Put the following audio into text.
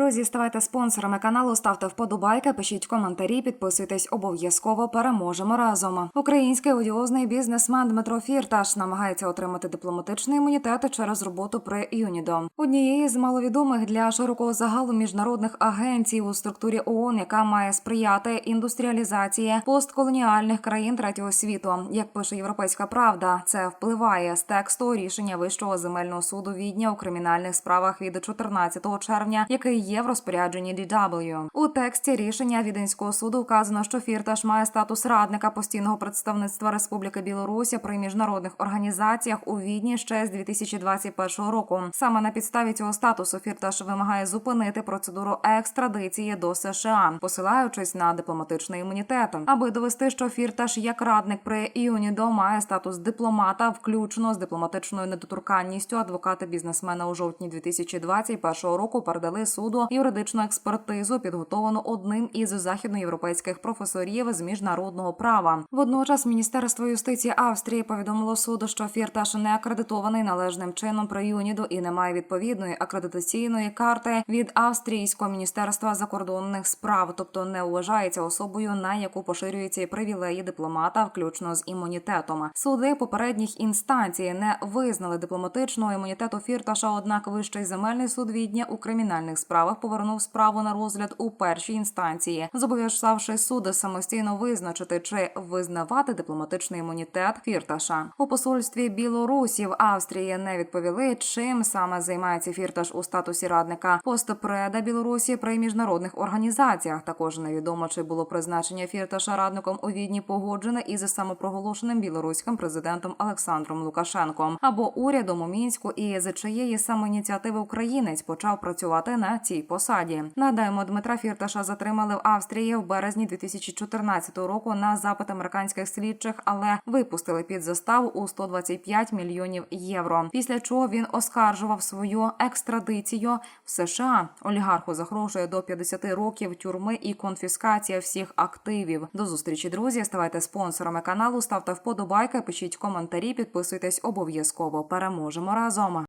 Друзі, ставайте спонсорами каналу, ставте вподобайки, пишіть коментарі, підписуйтесь обов'язково. Переможемо разом. Український одіозний бізнесмен Дмитро Фірташ намагається отримати дипломатичний імунітет через роботу при ЮНІДО. Однієї з маловідомих для широкого загалу міжнародних агенцій у структурі ООН, яка має сприяти індустріалізації постколоніальних країн третього світу. Як пише Європейська Правда, це впливає з тексту рішення Вищого земельного суду Відня у кримінальних справах від 14 червня, який є в розпорядженні DW. У тексті рішення Віденського суду вказано, що Фірташ має статус радника постійного представництва Республіки Білорусі при міжнародних організаціях у Відні ще з 2021 року. Саме на підставі цього статусу Фірташ вимагає зупинити процедуру екстрадиції до США, посилаючись на дипломатичний імунітет, аби довести, що Фірташ як радник при ЮНІДО має статус дипломата, включно з дипломатичною недоторканністю. Адвокати бізнесмена у жовтні 2021 року передали суду юридичну експертизу, підготовану одним із західноєвропейських професорів з міжнародного права. Водночас Міністерство юстиції Австрії повідомило суду, що Фірташ не акредитований належним чином при ЮНІДу і не має відповідної акредитаційної карти від австрійського міністерства закордонних справ, тобто не вважається особою, на яку поширюються привілеї дипломата, включно з імунітетом. Суди попередніх інстанцій не визнали дипломатичного імунітету Фірташа. Однак вищий земельний суд відня у кримінальних справах повернув справу на розгляд у першій інстанції, зобов'язавши суд самостійно визначити, чи визнавати дипломатичний імунітет Фірташа у посольстві Білорусі в Австрії. Не відповіли, чим саме займається Фірташ у статусі радника постпреда Білорусі при міжнародних організаціях. Також невідомо, чи було призначення Фірташа радником у відні погоджене із самопроголошеним білоруським президентом Олександром Лукашенком або урядом у мінську, і з чиєї саме ініціативи українець почав працювати на цій посаді. Нагадаємо, Дмитра Фірташа затримали в Австрії в березні 2014 року на запит американських слідчих, але випустили під заставу у 125 мільйонів євро. Після чого він оскаржував свою екстрадицію в США. Олігарху загрожує до 50 років тюрми і конфіскація всіх активів. До зустрічі, друзі. Ставайте спонсорами каналу, ставте вподобайки, пишіть коментарі, підписуйтесь обов'язково. Переможемо разом.